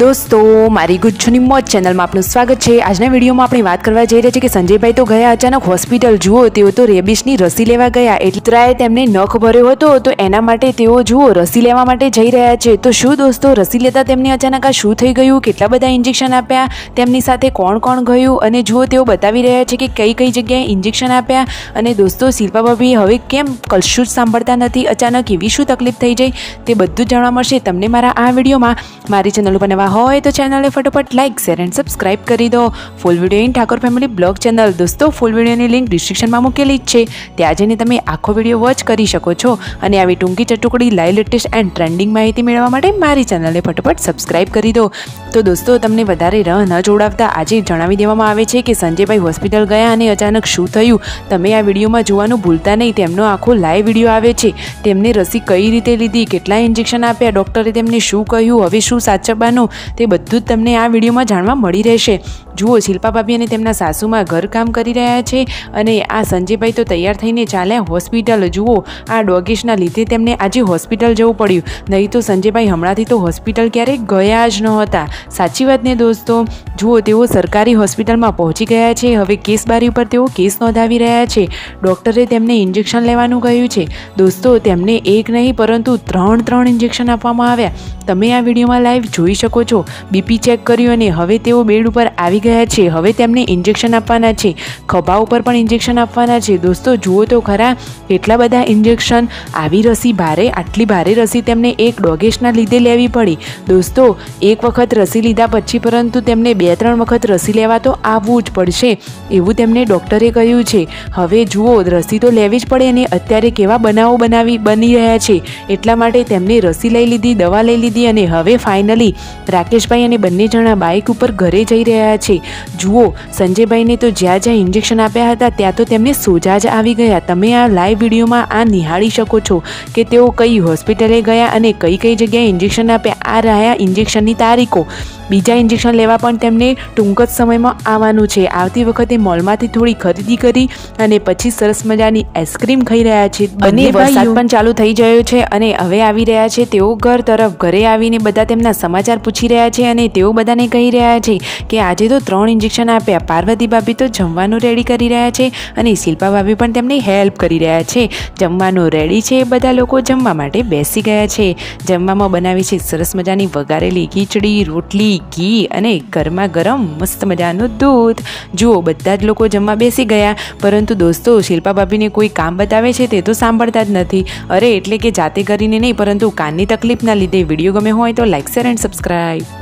દોસ્તો, મારી ગુજ્જુની મોજ ચેનલમાં આપનું સ્વાગત છે. આજના વિડીયોમાં આપણે વાત કરવા જઈ રહ્યા છીએ કે સંજયભાઈ તો ગયા અચાનક હોસ્પિટલ જુઓ, તેઓ તો રેબિસની રસી લેવા ગયા. એટલે ત્રાએ તેમને નખ ભર્યો હતો, તો એના માટે તેઓ જુઓ, રસી લેવા માટે જઈ રહ્યા છે. તો શું દોસ્તો, રસી લેતા તેમને અચાનક આ શું થઈ ગયું? કેટલા બધા ઇન્જેક્શન આપ્યા? તેમની સાથે કોણ કોણ ગયું? અને જુઓ, તેઓ બતાવી રહ્યા છે કે કઈ કઈ જગ્યાએ ઇન્જેક્શન આપ્યા. અને દોસ્તો, શિલ્પા ભાભી હવે કેમ કશું જ સાંભળતા નથી? અચાનક એવી શું તકલીફ થઈ જાય? તે બધું જાણવા મળશે તમને મારા આ વિડીયોમાં. મારી ચેનલ ઉપર નવા હોય તો ચેનલને ફટોફટ લાઇક શેર એન્ડ સબસ્ક્રાઇબ કરી દો. Full video in Thakor family blog channel દોસ્તો, ફૂલ વિડીયોની લિંક ડિસ્ક્રિપ્શનમાં મૂકેલી જ છે. ત્યાં જઈને તમે આખો વીડિયો વોચ કરી શકો છો. અને આવી ટૂંકી ચટુકડી લાઈવ લેટેસ્ટ એન્ડ ટ્રેન્ડિંગ માહિતી મેળવવા માટે મારી ચેનલને ફટોફટ સબસ્ક્રાઇબ કરી દો. તો દોસ્તો, તમને વધારે રહ ન જોડાવતા આજે જણાવી દેવામાં આવે છે કે સંજયભાઈ હોસ્પિટલ ગયા અને અચાનક શું થયું? તમે આ વિડીયોમાં જોવાનું ભૂલતા નહીં. તેમનો આખો લાઈવ વીડિયો આવે છે. તેમને રસી કઈ રીતે લીધી? કેટલા ઇન્જેક્શન આપ્યા? ડૉક્ટરે તેમને શું કહ્યું? હવે શું સાચવવાનું? તે બધું જ તમને આ વિડીયોમાં જાણવા મળી રહેશે. જુઓ, શિલ્પા ભાભી અને તેમના સાસુમાં ઘરકામ કરી રહ્યા છે અને આ સંજયભાઈ તો તૈયાર થઈને ચાલ્યા હોસ્પિટલ. જુઓ, આ ડોગીશના લીધે તેમને આજે હોસ્પિટલ જવું પડ્યું. નહીં તો સંજયભાઈ હમણાંથી તો હોસ્પિટલ ક્યારેય ગયા જ નહોતા. સાચી વાત ને દોસ્તો? જુઓ, તેઓ સરકારી હોસ્પિટલમાં પહોંચી ગયા છે. હવે કેસ બારી ઉપર તેઓ કેસ નોંધાવી રહ્યા છે. ડૉક્ટરે તેમને ઇન્જેક્શન લેવાનું કહ્યું છે. દોસ્તો, તેમને એક નહીં, પરંતુ ત્રણ ત્રણ ઇન્જેક્શન આપવામાં આવ્યા. તમે આ વિડીયોમાં લાઈવ જોઈ શકો છો. બીપી ચેક કર્યું અને હવે તેઓ બેડ ઉપર આવી ગયા છે. હવે તેમને ઇન્જેક્શન આપવાના છે. ખભા ઉપર પણ ઇન્જેક્શન આપવાના છે. દોસ્તો, જુઓ તો ખરા, એટલા બધા ઇન્જેક્શન આવી રસી ભારે, આટલી ભારે રસી તેમને એક ડોગેશના લીધે લેવી પડી. દોસ્તો, એક વખત રસી લીધા પછી પરંતુ તેમને બે ત્રણ વખત રસી લેવા તો આવવું જ પડશે, એવું તેમને ડૉક્ટરે કહ્યું છે. હવે જુઓ, રસી તો લેવી જ પડે અને અત્યારે કેવા બનાવો બનાવી, બની રહ્યા છે. એટલા માટે તેમને રસી લઈ લીધી, દવા લઈ લીધી અને હવે ફાઇનલી રાકેશભાઈ અને બંને જણા બાઇક ઉપર ઘરે જઈ રહ્યા છે. જુઓ, સંજયભાઈને તો જ્યાં જ્યાં ઇન્જેક્શન આપ્યા હતા, ત્યાં તો તેમને સોજા જ આવી ગયા. તમે આ લાઈવ વિડીયોમાં આ નિહાળી શકો છો કે તેઓ કઈ હોસ્પિટલે ગયા અને કઈ કઈ જગ્યાએ ઇન્જેક્શન આપ્યા. આ રહ્યા ઇન્જેક્શનની તારીખો. બીજા ઇન્જેક્શન લેવા પણ તેમને ટૂંક જ સમયમાં આવવાનું છે. આવતી વખતે મોલમાંથી થોડી ખરીદી કરી અને પછી સરસ મજાની આઈસ્ક્રીમ ખાઈ રહ્યા છે. બંને વરસાદ પણ ચાલુ થઈ ગયો છે અને હવે આવી રહ્યા છે. તેઓ ઘર તરફ ઘરે આવીને બધા તેમના સમાચાર પૂછી રહ્યા છે અને તેઓ બધાને કહી રહ્યા છે કે આજે તો ત્રણ ઇન્જેક્શન આપ્યા. પાર્વતી ભાભી તો જમવાનું રેડી કરી રહ્યા છે અને શિલ્પા ભાભી પણ તેમને હેલ્પ કરી રહ્યા છે. જમવાનું રેડી છે. બધા લોકો જમવા માટે બેસી ગયા છે. જમવામાં બનાવી છે સરસ મજાની વઘારેલી ખીચડી રોટલી ઘી અને ગરમા ગરમ મસ્ત મજાનું દૂધ. જુઓ, બધા જ લોકો જમવા બેસી ગયા, પરંતુ દોસ્તો, શિલ્પા ભાભીને કોઈ કામ બતાવે છે તે તો સાંભળતા જ નથી. અરે, એટલે કે જાતે કરીને નહીં, પરંતુ કાનની તકલીફના લીધે વીડિયો ગમે હોય તો લાઇક શેર, એન્ડ સબસ્ક્રાઈબ